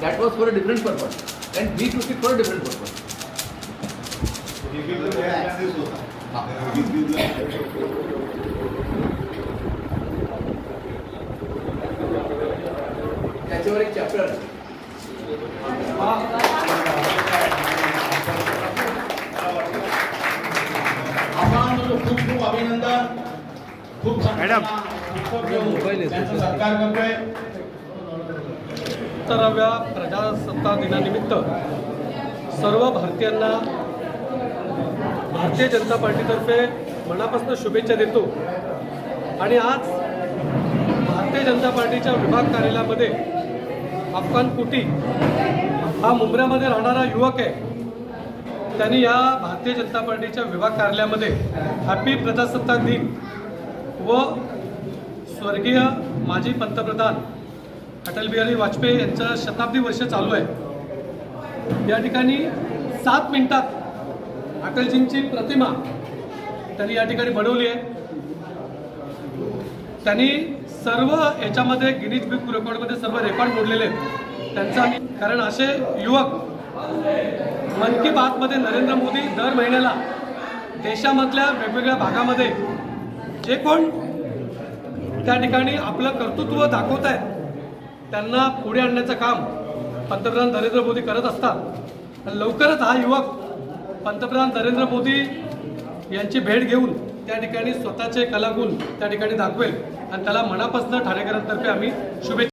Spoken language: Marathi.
That was for a different purpose. And we took it for a different purpose. त्याच्यावर एक चॅप्टर खूप खूप अभिनंदन खूप मॅडम. सत्कार करतोय सत्तराव्या प्रजासत्ताक दिनानिमित्त सर्व भारतीयांना भारतीय जनता पार्टीतर्फे मनापासून शुभेच्छा देतो. आणि आज भारतीय जनता पार्टीच्या विभाग कार्यालयामध्ये अफगाण कुटी हा मुंबऱ्यामध्ये राहणारा युवक आहे. त्यांनी या भारतीय जनता पार्टीच्या विभाग कार्यालयामध्ये हॅपी प्रजासत्ताक दिन व स्वर्गीय माजी पंतप्रधान अटल बिहारी वाजपेयी यांचं शताब्दी वर्ष चालू आहे. या ठिकाणी सात मिनिटात अटलजींची प्रतिमा त्यांनी या ठिकाणी बनवली आहे. त्यांनी सर्व याच्यामध्ये गिनीज बुक रेकॉर्डमध्ये सर्व रेकॉर्ड मोडलेले आहेत. त्यांचा कारण असे युवक मन की बातमध्ये नरेंद्र मोदी दर महिन्याला देशामधल्या वेगवेगळ्या भागामध्ये जे कोण त्या ठिकाणी आपलं कर्तृत्व दाखवत आहेत त्यांना पुढे आणण्याचं काम पंतप्रधान नरेंद्र मोदी करत असतात. आणि लवकरच हा युवक पंतप्रधान नरेंद्र मोदी यांची भेट घेऊन त्या ठिकाणी स्वतःचे कलागुण त्या ठिकाणी दाखवेल. आणि त्याला मनापासून ठाणेकरांतर्फे आम्ही शुभेच्छा